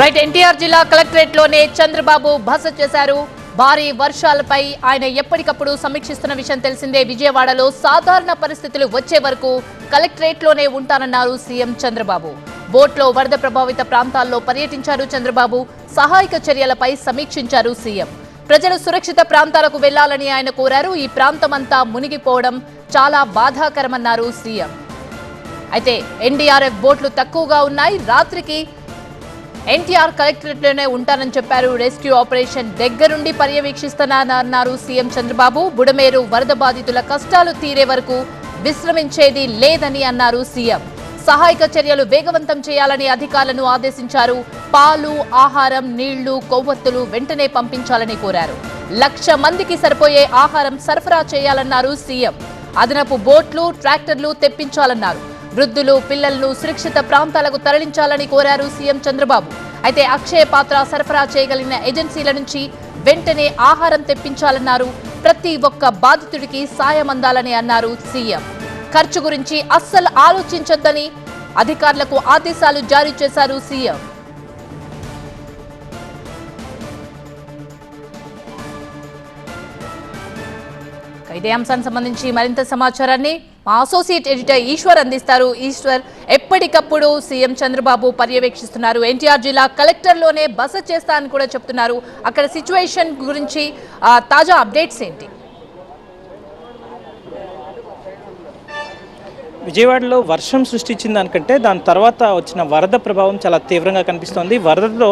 Right NTR జిల్లా కలెక్టరేట్లోనే చంద్రబాబు బస చేశారు. భారీ వర్షాలపై ఆయన ఎప్పటికప్పుడు సమీక్షిస్తున్న విషయం తెలిసిందే. విజయవాడలో సాధారణ పరిస్థితులు వచ్చే వరకు కలెక్టరేట్లోనే ఉంటానన్నారు సీఎం చంద్రబాబు. బోట్లో వరద ప్రభావిత ప్రాంతాల్లో పర్యటించారు చంద్రబాబు. సహాయక చర్యలపై సమీక్షించారు సీఎం. ప్రజలు సురక్షిత ప్రాంతాలకు వెళ్ళాలని ఆయన కోరారు. ఈ ప్రాంతమంతా మునిగిపోవడం చాలా బాధాకరమన్నారు సీఎం. అయితే ఎన్డీఆర్ఎఫ్ బోట్లు తక్కువగా ఉన్నాయి. రాత్రికి ఎన్టీఆర్ కలెక్టరేట్లోనే ఉంటానని చెప్పారు. రెస్క్యూ ఆపరేషన్ దగ్గరుండి పర్యవేక్షిస్తానన్నారు సీఎం చంద్రబాబు. బుడమేరు వరద బాధితుల కష్టాలు తీరే వరకు విశ్రమించేది లేదని అన్నారు సీఎం. సహాయక చర్యలు వేగవంతం చేయాలని అధికారులను ఆదేశించారు. పాలు ఆహారం నీళ్ళు కొవ్వొత్తులు వెంటనే పంపించాలని కోరారు. లక్ష మందికి సరిపోయే ఆహారం సరఫరా చేయాలన్నారు సీఎం. అదనపు బోట్లు ట్రాక్టర్లు తెప్పించాలన్నారు. వృద్ధులు పిల్లలను సురక్షిత ప్రాంతాలకు తరలించాలని కోరారు సీఎం చంద్రబాబు. అయితే అక్షయ పాత్ర సరఫరా చేయగలిగిన ఏజెన్సీల నుంచి వెంటనే ఆహారం తెప్పించాలన్నారు. ప్రతి ఒక్క బాధితుడికి సాయం అందాలని అన్నారు సీఎం. ఖర్చు గురించి అస్సలు ఆలోచించొద్దని అధికారులకు ఆదేశాలు జారీ చేశారు సీఎం. ఇదే అంశానికి సంబంధించి మరింత సమాచారాన్ని మా అసోసియేట్ ఎడిటర్ ఈశ్వర్ అందిస్తారు. ఈశ్వర్ ఎప్పటికప్పుడు సీఎం చంద్రబాబు పర్యవేక్షిస్తున్నారు. ఎన్టీఆర్ జిల్లా కలెక్టర్లోనే బస చేస్తా అని కూడా చెప్తున్నారు. అక్కడ సిచ్యువేషన్ గురించి తాజా అప్డేట్స్ ఏంటి? విజయవాడలో వర్షం సృష్టించిన దానికంటే దాని తర్వాత వచ్చిన వరద ప్రభావం చాలా తీవ్రంగా కనిపిస్తోంది. వరదలో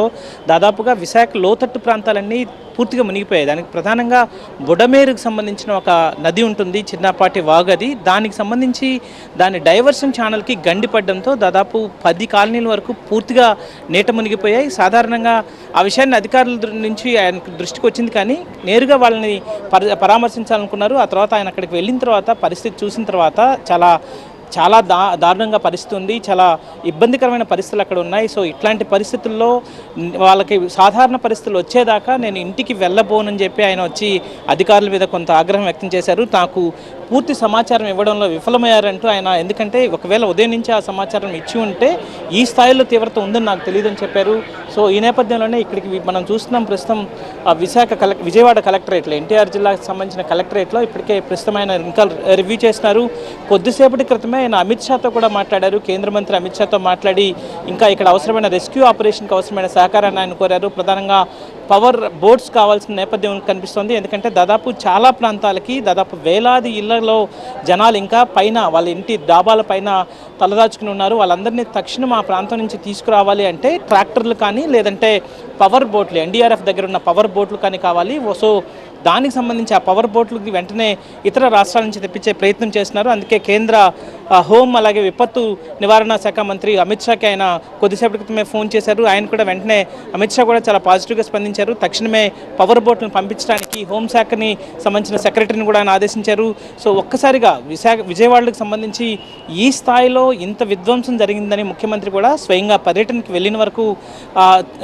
దాదాపుగా విశాఖ లోతట్టు ప్రాంతాలన్నీ పూర్తిగా మునిగిపోయాయి. దానికి ప్రధానంగా బుడమేరుకు సంబంధించిన ఒక నది ఉంటుంది చిన్నపాటి వాగది దానికి సంబంధించి దాని డైవర్షన్ ఛానల్కి గండి పడడంతో దాదాపు పది కాలనీల వరకు పూర్తిగా నీట మునిగిపోయాయి. సాధారణంగా ఆ విషయాన్ని అధికారుల నుంచి ఆయన దృష్టికి వచ్చింది కానీ నేరుగా వాళ్ళని పర పరామర్శించాలనుకున్నారు. ఆ తర్వాత ఆయన అక్కడికి వెళ్ళిన తర్వాత పరిస్థితి చూసిన తర్వాత చాలా చాలా దా దారుణంగా పరిస్థితి ఉంది చాలా ఇబ్బందికరమైన పరిస్థితులు అక్కడ ఉన్నాయి. సో ఇట్లాంటి పరిస్థితుల్లో వాళ్ళకి సాధారణ పరిస్థితులు వచ్చేదాకా నేను ఇంటికి వెళ్ళబోనని చెప్పి ఆయన వచ్చి అధికారుల మీద కొంత ఆగ్రహం వ్యక్తం చేశారు. నాకు పూర్తి సమాచారం ఇవ్వడంలో విఫలమయ్యారంటూ ఆయన. ఎందుకంటే ఒకవేళ ఉదయం నుంచి ఆ సమాచారం ఇచ్చి ఉంటే ఈ స్థాయిలో తీవ్రత ఉందని నాకు తెలియదని చెప్పారు. సో ఈ నేపథ్యంలోనే ఇక్కడికి మనం చూస్తున్నాం ప్రస్తుతం ఆ విశాఖ కలెక్ విజయవాడ కలెక్టరేట్లో ఎన్టీఆర్ జిల్లాకు సంబంధించిన కలెక్టరేట్లో ఇప్పటికే ప్రస్తుతం ఆయన ఇంకా రివ్యూ చేస్తున్నారు. కొద్దిసేపటి క్రితమే ఆయన అమిత్ షాతో కూడా మాట్లాడారు. కేంద్ర మంత్రి అమిత్ షాతో మాట్లాడి ఇంకా ఇక్కడ అవసరమైన రెస్క్యూ ఆపరేషన్కి అవసరమైన సహకారాన్ని ఆయన కోరారు. ప్రధానంగా పవర్ బోట్స్ కావాల్సిన నేపథ్యం కనిపిస్తోంది. ఎందుకంటే దాదాపు చాలా ప్రాంతాలకి దాదాపు వేలాది ఇళ్ళలో జనాలు ఇంకా పైన వాళ్ళ ఇంటి డాబాల పైన తలదాచుకుని ఉన్నారు. వాళ్ళందరినీ తక్షణం ఆ ప్రాంతం నుంచి తీసుకురావాలి అంటే ట్రాక్టర్లు కానీ లేదంటే పవర్ బోట్లు ఎన్డీఆర్ఎఫ్ దగ్గర ఉన్న పవర్ బోట్లు కానీ కావాలి. ఓ- సో దానికి సంబంధించి ఆ పవర్ బోట్లకి వెంటనే ఇతర రాష్ట్రాల నుంచి తెప్పించే ప్రయత్నం చేస్తున్నారు. అందుకే కేంద్ర హోం అలాగే విపత్తు నివారణ శాఖ మంత్రి అమిత్ షాకి ఆయన కొద్దిసేపటి క్రితమే ఫోన్ చేశారు. ఆయన కూడా వెంటనే అమిత్ షా కూడా చాలా పాజిటివ్గా స్పందించారు. తక్షణమే పవర్ బోట్లను పంపించడానికి హోంశాఖని సంబంధించిన సెక్రటరీని కూడా ఆయన ఆదేశించారు. సో ఒక్కసారిగా విశాఖ విజయవాడకు సంబంధించి ఈ స్థాయిలో ఇంత విధ్వంసం జరిగిందని ముఖ్యమంత్రి కూడా స్వయంగా పర్యటనకి వెళ్ళిన వరకు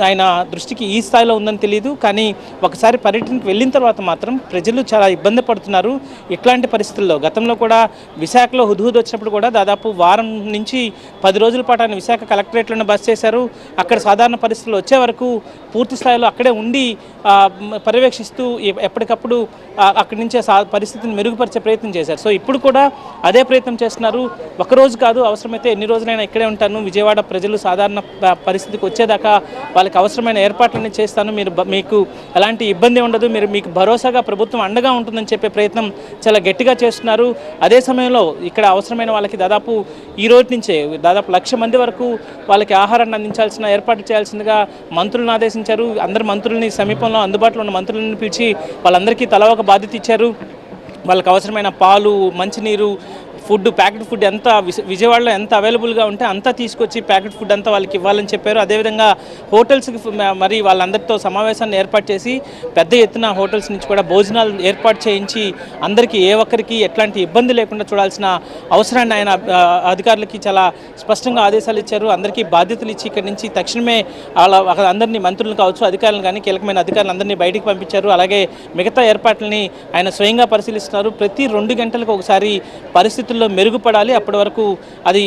ఆయన దృష్టికి ఈ స్థాయిలో ఉందని తెలియదు కానీ ఒకసారి పర్యటనకి వెళ్ళిన తర్వాత మాత్రం ప్రజలు చాలా ఇబ్బంది పడుతున్నారు. ఇట్లాంటి పరిస్థితుల్లో గతంలో కూడా విశాఖలో హుద్హుద్ వచ్చినప్పుడు కూడా దాదాపు వారం నుంచి పది రోజుల పాటు ఆయన విశాఖ కలెక్టరేట్లోనే బస్ చేశారు. అక్కడ సాధారణ పరిస్థితులు వచ్చే వరకు పూర్తి స్థాయిలో అక్కడే ఉండి పర్యవేక్షిస్తూ ఎప్పటికప్పుడు అక్కడి నుంచే సా పరిస్థితిని మెరుగుపరిచే ప్రయత్నం చేశారు. సో ఇప్పుడు కూడా అదే ప్రయత్నం చేస్తున్నారు. ఒకరోజు కాదు అవసరమైతే ఎన్ని రోజులైనా ఇక్కడే ఉంటాను. విజయవాడ ప్రజలు సాధారణ పరిస్థితికి వచ్చేదాకా వాళ్ళకి అవసరమైన ఏర్పాట్లన్నీ చేస్తాను. మీరు మీకు ఎలాంటి ఇబ్బంది ఉండదు. మీరు మీకు భరోసాగా ప్రభుత్వం అండగా ఉంటుందని చెప్పే ప్రయత్నం చాలా గట్టిగా చేస్తున్నారు. అదే సమయంలో ఇక్కడ అవసరమైన వాళ్ళకి దాదాపు ఈ రోజు నుంచే దాదాపు లక్ష మంది వరకు వాళ్ళకి ఆహారాన్ని అందించాల్సిన ఏర్పాటు చేయాల్సిందిగా మంత్రులను ఆదేశించారు. అందరు మంత్రుల్ని సమీపంలో అందుబాటులో ఉన్న మంత్రులను పిలిచి వాళ్ళందరికీ తల ఒక బాధ్యత ఇచ్చారు. వాళ్ళకి అవసరమైన పాలు మంచినీరు ఫుడ్ ప్యాకెట్ ఫుడ్ ఎంత విజయవాడలో ఎంత అవైలబుల్గా ఉంటే అంతా తీసుకొచ్చి ప్యాకెట్ ఫుడ్ అంతా వాళ్ళకి ఇవ్వాలని చెప్పారు. అదేవిధంగా హోటల్స్కి మరి వాళ్ళందరితో సమావేశాన్ని ఏర్పాటు చేసి పెద్ద ఎత్తున హోటల్స్ నుంచి కూడా భోజనాలు ఏర్పాటు చేయించి అందరికీ ఏ ఒక్కరికి ఎట్లాంటి ఇబ్బంది లేకుండా చూడాల్సిన అవసరాన్ని ఆయన అధికారులకి చాలా స్పష్టంగా ఆదేశాలు ఇచ్చారు. అందరికీ బాధ్యతలు ఇచ్చి ఇక్కడి నుంచి తక్షణమే వాళ్ళ అందరినీ మంత్రులు కావచ్చు అధికారులను కానీ కీలకమైన అధికారులు అందరినీ బయటికి పంపించారు. అలాగే మిగతా ఏర్పాట్లని ఆయన స్వయంగా పరిశీలిస్తున్నారు. ప్రతి రెండు గంటలకు ఒకసారి పరిస్థితులు పరిస్థితుల్లో మెరుగుపడాలి. అప్పటి వరకు అది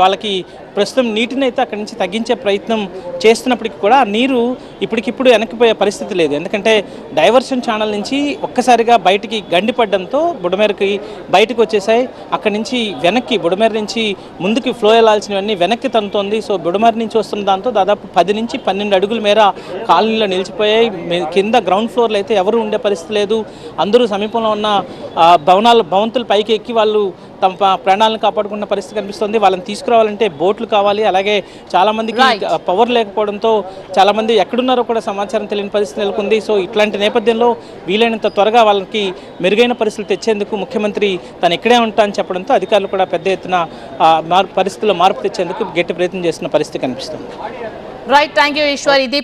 వాళ్ళకి ప్రస్తుతం నీటిని అయితే అక్కడి నుంచి తగ్గించే ప్రయత్నం చేస్తున్నప్పటికీ కూడా ఆ నీరు ఇప్పటికిప్పుడు వెనక్కిపోయే పరిస్థితి లేదు. ఎందుకంటే డైవర్షన్ ఛానల్ నుంచి ఒక్కసారిగా బయటికి గండిపడడంతో బుడమేరకి బయటకు వచ్చేసాయి. అక్కడి నుంచి వెనక్కి బుడమేర నుంచి ముందుకి ఫ్లో వెళ్ళాల్సినవన్నీ వెనక్కి తనుతోంది సో బుడమేర నుంచి వస్తున్న దాంతో దాదాపు పది నుంచి పన్నెండు అడుగుల మేర కాలనీలో నిలిచిపోయాయి. కింద గ్రౌండ్ ఫ్లోర్లో అయితే ఎవరు ఉండే పరిస్థితి లేదు. అందరూ సమీపంలో ఉన్న భవనాలు భవంతుల పైకి ఎక్కి వాళ్ళు తమ ప్రాణాలను కాపాడుకున్న పరిస్థితి కనిపిస్తుంది. వాళ్ళని తీసుకురావాలంటే బోట్లు కావాలి. అలాగే చాలా మందికి Right. పవర్ లేకపోవడంతో చాలా మంది ఎక్కడున్నారో కూడా సమాచారం తెలియని పరిస్థితి నెలకొంది. సో ఇట్లాంటి నేపథ్యంలో వీలైనంత త్వరగా వాళ్ళకి మెరుగైన పరిస్థితులు తెచ్చేందుకు ముఖ్యమంత్రి తను ఇక్కడే ఉంటా అని చెప్పడంతో అధికారులు కూడా పెద్ద ఎత్తున మార్పు పరిస్థితుల్లో మార్పు తెచ్చేందుకు గట్టి ప్రయత్నం చేస్తున్న పరిస్థితి కనిపిస్తుంది. రైట్ థ్యాంక్ యూ ఈశ్వర్ ఇది